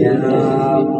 Amen.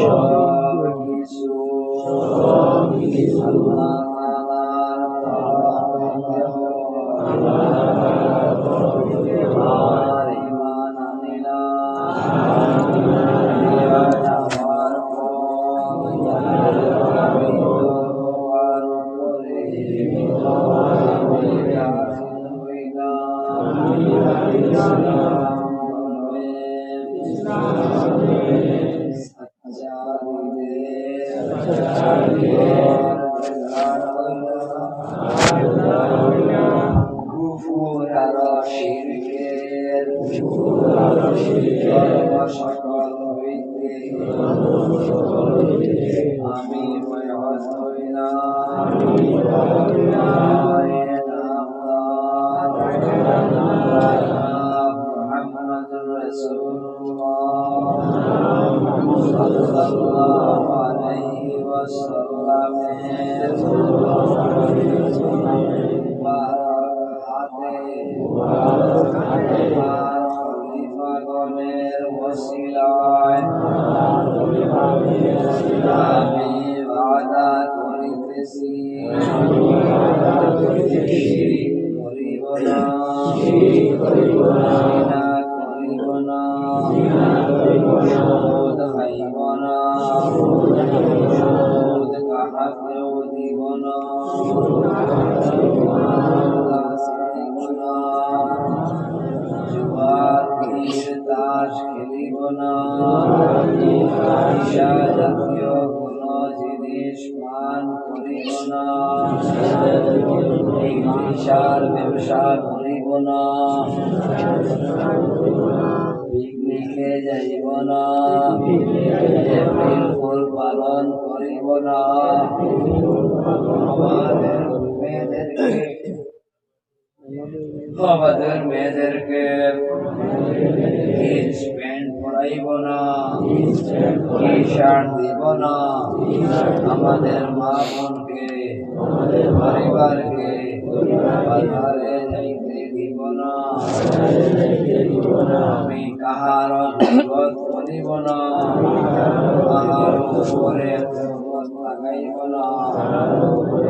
샤미소 샤미소 ঈশার ব্যবসার পালন করিব না আমাদের মেয়েদেরকে জিন্স প্যান্ট পরাইব না টি শার্ট দিব না আমাদের মা বোন পরিবারকে পরিবারে যাইতে দিব না। আমি কাহার বিপদ করিব না, কাহার উপরে লাগাইব না।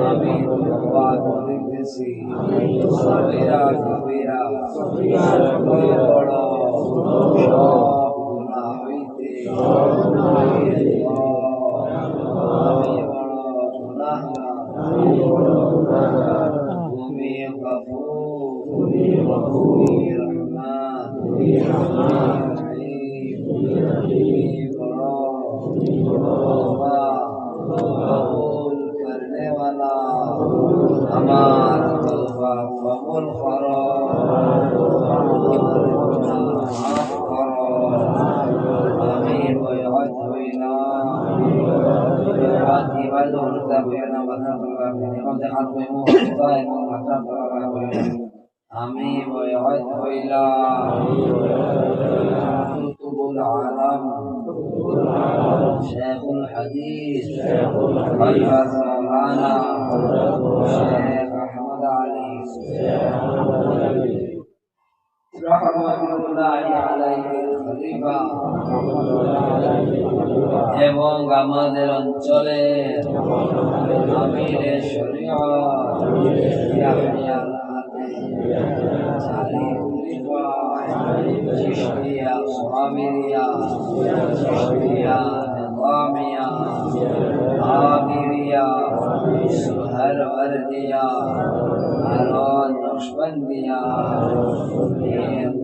আমি তবা করিতেছি সবিরা কবিরা رسوله رحمة الله عليه الخليفة এবং আমাদের অঞ্চলে আমিরে শরীয়ত ইয়াহইয়া চারি খলিফা চিশতিয়া সামিরিয়া চিশতিয়া নিজামিয়া আমিরিয়া সুহরওয়ার্দিয়া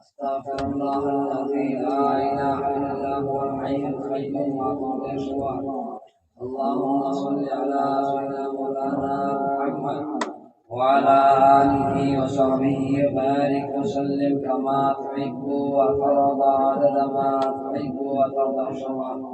أستغفر الله الذي لا إلا الله هو الحي القيوم وأتوب إليه اللهم صل على سيدنا مولانا محمد وعلى آله وصحبه وبارك وسلم كما تحب وترضى عدد ما تحب وترضى شرعا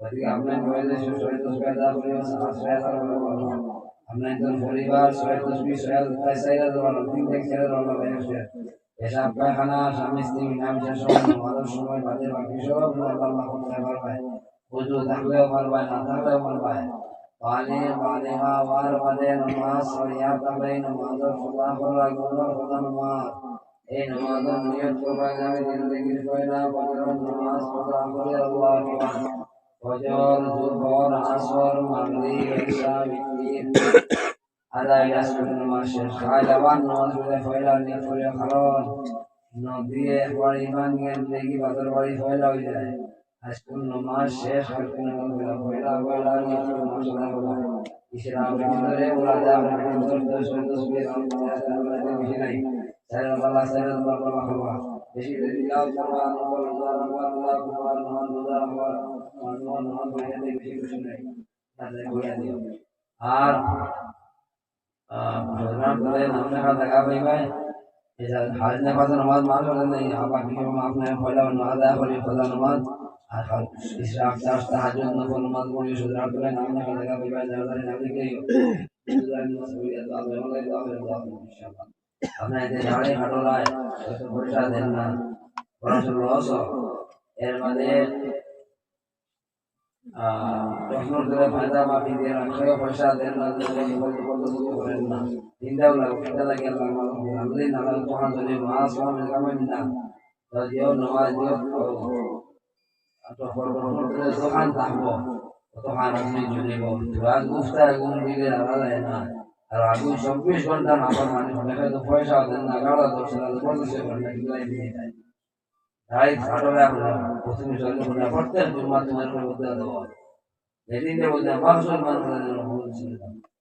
আপনার শরীর তসবি আদা করে আশ্রয় আপনার একজন পরিবার স্বামী, স্ত্রী সময় বাদে বাকি সব আল্লাহ করতে পারবে। উজু থাকলেও পারবে, না থাকলেও পারবে। বালিহা ওয়ার বাদে নমাজ সরিয়া তাহলে নমাজ, খোদা করা গুণর খোদা, নমাজ। এই নমাজ নিয়ত করবে আমি জিন্দগির কইনা বজর নমাজ খোদা করে আল্লাহ ফজর জোহর আসর মাগরিব ইশা বিতির আদায় রাসূল নমাজ শেষ। আলাবান নমাজ পড়ে ফয়লা নিয়ত করে কারণ নদিয়ে বাড়ি জ্ঞান দেখি বাদর বাড়ি ফয়লা হয়ে যায়। আজকুল নমাজ শেষ করতে না বলবে ফয়লা ফয়লা করে নমাজ আদায় করবে ইসরা ভিতরে, ওরা যা ভিতরে দশ দশ বিয়ে বেশি নাই। সাইরা বালা সাইরা বালা বালা বেশি বেশি লাভ করবা নাই তাহলে কইয়া দিও আর ভগবান করে নামনে কা দেখা পাইবাই এসা হাজ না পাতা নামাজ মান করে নাই আবা কি আপনি পয়লা নামাজ আদা করি খোদা নামাজ আর ইসরাফ চাষ তাহাজ্জুদ নফল নামাজ পড়ি সুদরা করে নামনে কা দেখা নামে আল্লাহ আল্লাহ আল্লাহ ইনশাআল্লাহ আপনি এতে ঝাড়ে হাঁটোলায় পয়সা দেন না। বরঞ্চ লস এর মানে প্রশ্ন করে ফায়দা মাফি দিয়ে রাখলে পয়সা দেন না করেন না চিন্তাও লাগে চিন্তা লাগে আমাদের নালা তখন যদি মাস মাস কামাই না যেও নামাজ প্রশ্ন করে দোকান থাকব। তখন আপনি চলিব রাত গুফতা দিলে আলাদা না। আর আগুন চব্বিশ ঘণ্টা না পার মানে অনেকে তো পয়সা দেন না গাড়া দশ পঁচিশ ঘণ্টা কিলাই দিয়ে যায় তাই ছাড়বে আপনার প্রথমে চলে প্রত্যেক জুম্মা তোমার করে বলতে দেবো যেদিনকে বলতে মাসুল মানুষের জন্য বলছিল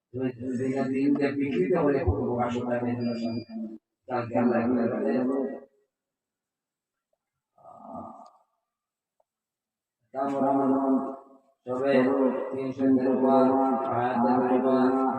তুমি দিনে দিনকে বিকৃত হলে আসলে আমি দিনের সঙ্গে কালকে আল্লাহ করে তবে তিনশো নির্মাণ আয়াতের পরিমাণ হাজার আল্লাহ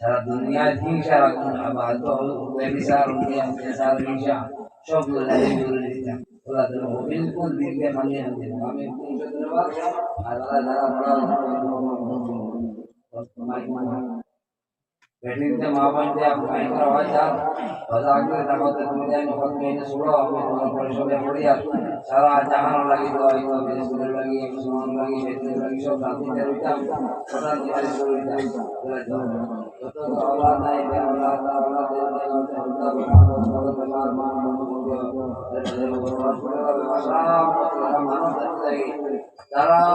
সারা দুনিয়ায় হিংসা আগুন আবার তো ব্যবিচার অত্যাচার হিংসা সব লাগে জুড়ে দিতাম ওরা তো বিলকুল দিল্লি মানিয়ে আনতে আমি তিনশো তেরো বার আর ওরা যারা বড় बैठने माँ बहन थे आप कहीं पर आवाज यार मजाक में दावत तुम जाए बहुत महीने सुनो हमें तुम्हारा परिश्रम में पड़ी यार सारा जहां लगी तो आई तो मेरे सुंदर लगी मुसलमान लगी बेटे लगी सब शांति से रुका पता नहीं हमारी पूरी जाए तो तो औलाद नहीं है औलाद औलाद दे दे होता होता भगवान भगवान बीमार मान मान لا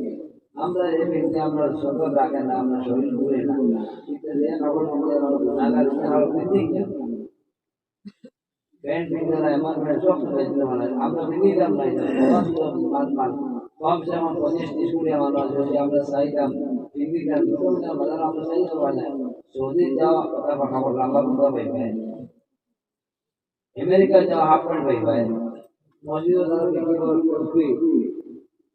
আমরা এই আমরা সতর্ক রাখেন না, আমরা শরীর ঘুরে মানে আমরা কম পঁচিশ ত্রিশ যদি আমরা পাই আমেরিকা যাওয়া হাফ প্যান্ট দাম বিক্রি করবি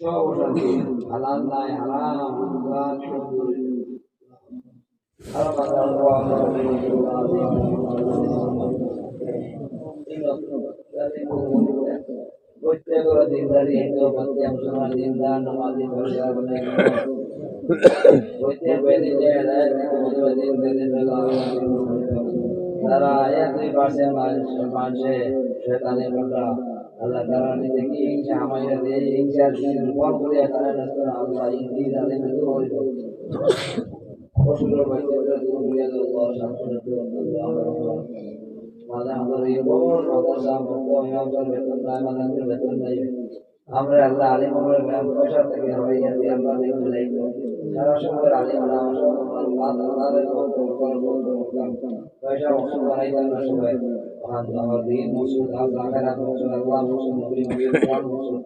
হালাল নাই হারাম প্রত্যেকের দিনদারি হিন্দু ভক্তি মুসলমান দিনদার নমাজি পরিবার বলে প্রত্যেক নিজে তারা এক দুই পাশে মানুষে শয়তানি বলরা আল্লাহ তারা আমাদের এই আল্লাহ আল্লাহ বড় মাদ্রাসা ভক্ত বেতন বেতন নাই। আমরা আল্লাহ আলিম আমরা পয়সা থেকে আমরা লাইব সারা সময় আলিম আমরা আল্লাহ আল্লাহর পয়সা মকসুদ বানাইতাম না সবাই। আমার দিন মকসুদ আল্লাহ আখেরাত মকসুদ আল্লাহ মকসুদ নবী নবী কোরআন মকসুদ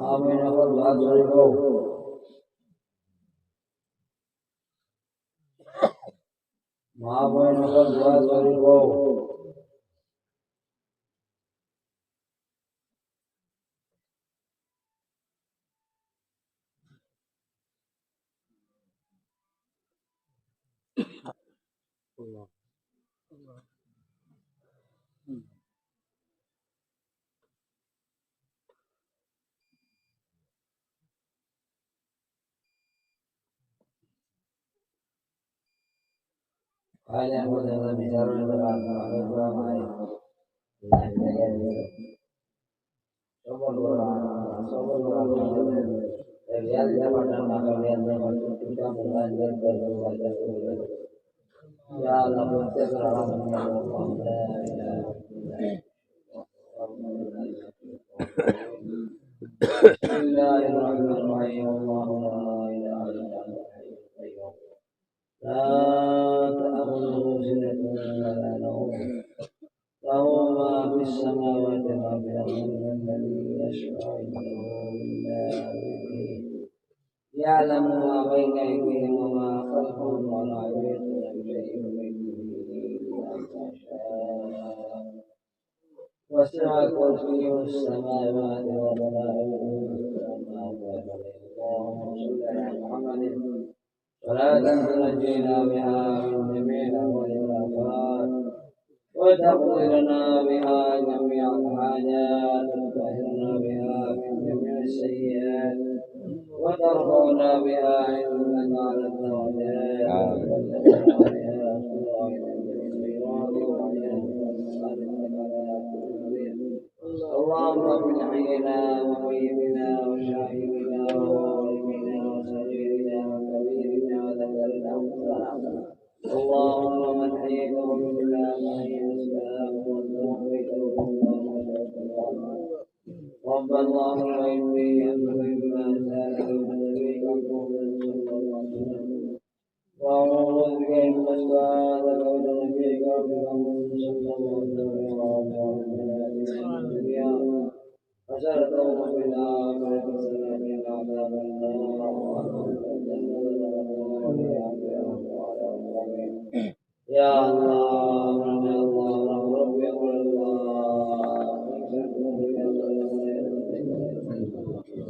આમેન પર વાત કરી દો મહાભાઈ પર વાત કરી દો Yeah. لنا بها جميع الحاجات وتطهرنا بها من جميع السيئات وترفعنا بها عندك على الدرجات وتبلغنا بها اللهم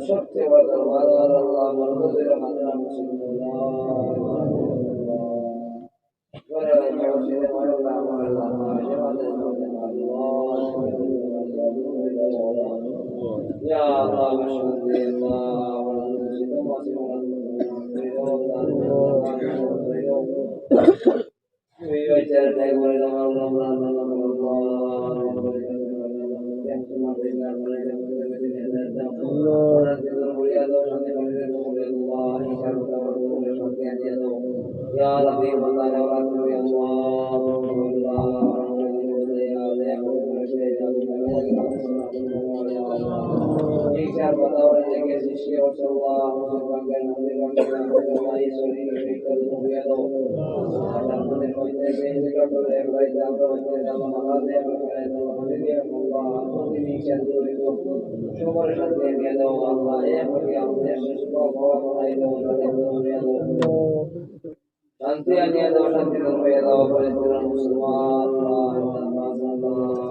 ورحمتك يا আয়াল্লাহ মাদার হাদিস হাদিস বুখারী সবচেয়ে বড় দরবার আল্লাহ মরহুদের হাজার يا الله بشهد الله يا ربي والله يا رسول الله टीचर बतौर जगह शिष्य और सल्लल्लाहु अलैहि वसल्लम नबी वंदना हमारी सुनी नबी का दुनिया दो हमने होते बेंच का तो रे भाई जान तो होते हम हमारा दे हमारे तो हमने दिया अल्लाह हमने नीचे दूर को शुमर शत दे दिया दो अल्लाह ये मुझे हमने शिष्य को हमारी दो दुनिया दो शांति अन्य दो शांति दो ये दो पर पूरा मुसलमान अल्लाह अल्लाह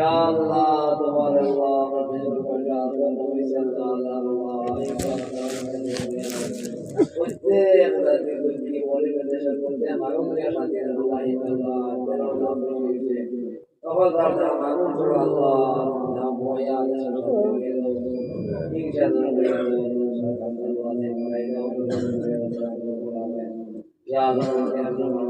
یا اللہ تمہارے اللہ ربی الکرات و نبی صلی اللہ علیہ وسلم ہوتے خدا کی کی مولی میں نشر کرتے ہیں معلوم نہیں اللہ کے اللہ ہی اللہ تیرا نام روی سے تقول دارتا معلوم سر اللہ نام ہو یا نشر کرتے ہیں انشاء اللہ یا اللہ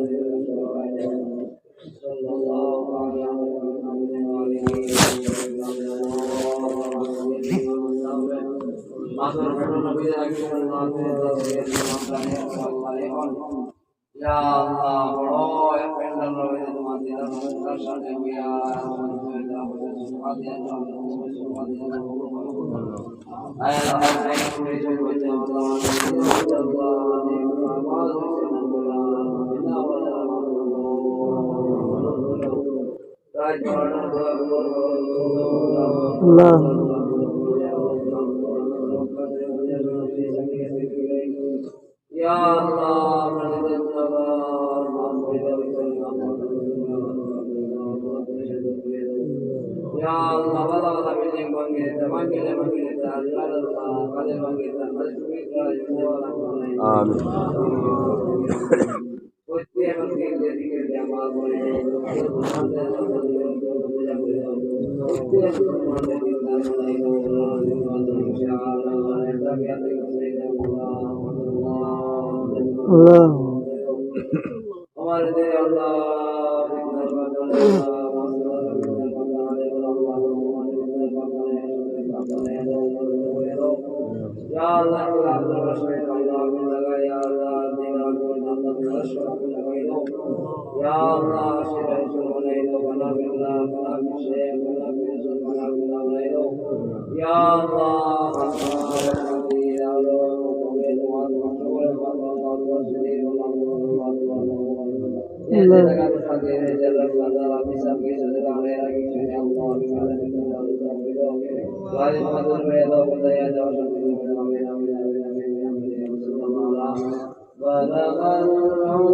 আল্লাহ kita Allah. شرفنا وإليك يا الله شفاء شرفنا إليك ونافعنا ونافع الشيخ ونافع الشيخ ونافعنا إليك يا الله وَلَقَدْ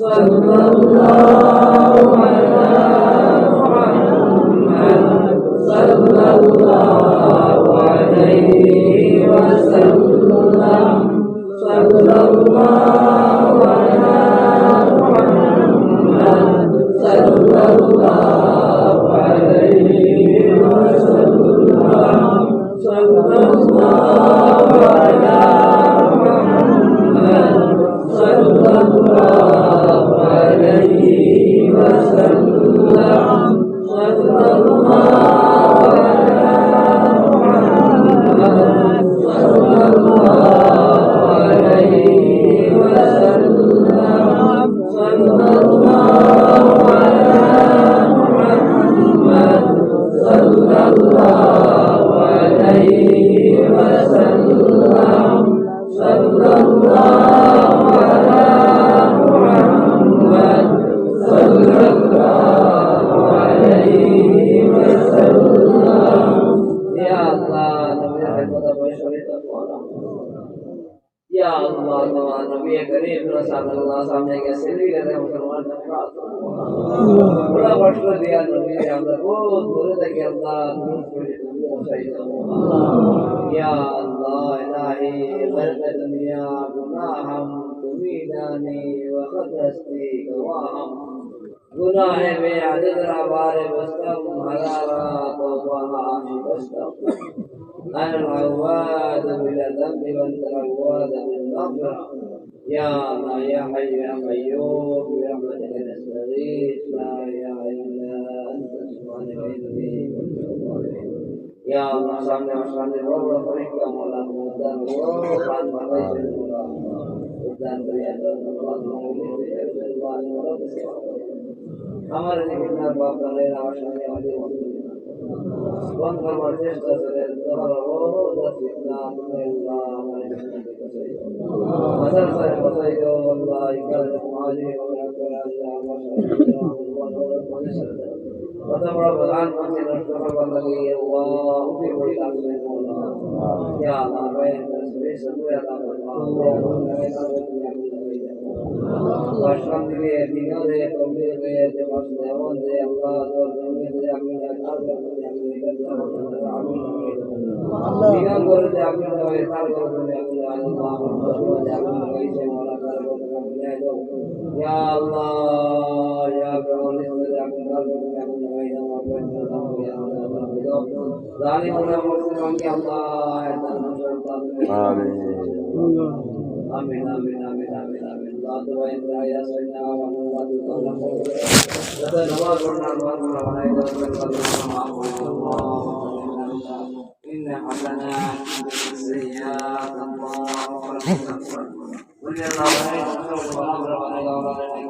Subhanallah. گناہ میں عزیزہ بار بستم حرارا توبہ آمی بستم أنا العواد من الذنب وانت العواد من المغفرة يا ما يا حي يا قيوم برحمتك نستغيث لا اله الا انت سبحانك اني يا الله صل وسلم وبارك على مولانا. محمد وعلى اله وصحبه আমার জীবন বাপ দাদার আমার সামনে আমাদের কোন করবার চেষ্টা করে তোমার জীবনকে বাঁচাই মাদার সাহেব বাঁচাই দাও আল্লাহ ইকাল মাঝে ওরা করে আল্লাহ আমার সাথে কত বড় প্রধান নষ্ট করবার লাগে আল্লাহ উঠে পড়ে লাগবে মোলা ইয়া আল্লাহ ভাই তসবিহ সদুয়া আল্লাহ আশ্রম দিকে দিনও দে তবলিগ দে যে মাস দেওয়ান দে আল্লাহ তোর জমি দে আমি কাজ করতে আমি এটা আমি দিনও করে দে আমি ওই কাজ করতে আমি আল্লাহ আমার আমি গাইছে মোলা কাজ করতে আমি দাও ইয়া আল্লাহ ইয়া প্রভু দে আমি কাজ করতে আমি গাই দাও আমার ইয়া আল্লাহ জালিমুনা ظالمون انفسهم يا الله آمين آمين آمين آمين آمين آمين لا تبع إلا يا سيدنا ومن لا تطلق وتنوار ونوار ونوار إذا تطلق معه الله إن حملنا سيئات الله قل يا الله لا تطلق ولا تطلق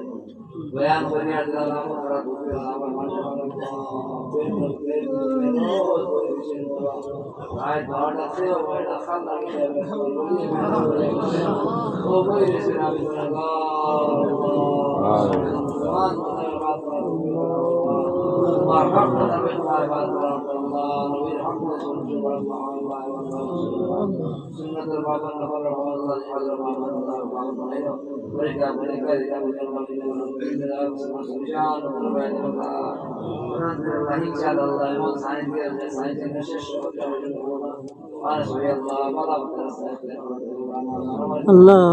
বয়ান করে আল্লাহ আমরা Ya الله. يرحمنا سنة الله البابا نبر الله حضر بابا الله بابا مريم الله مريكا إذا الله مريم مريم الله سمشان ونبعد الله الله إن شاء الله الله سعيد كيف الله كيف شش الله وعلى سبيل الله بابا بابا ya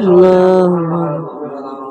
Allah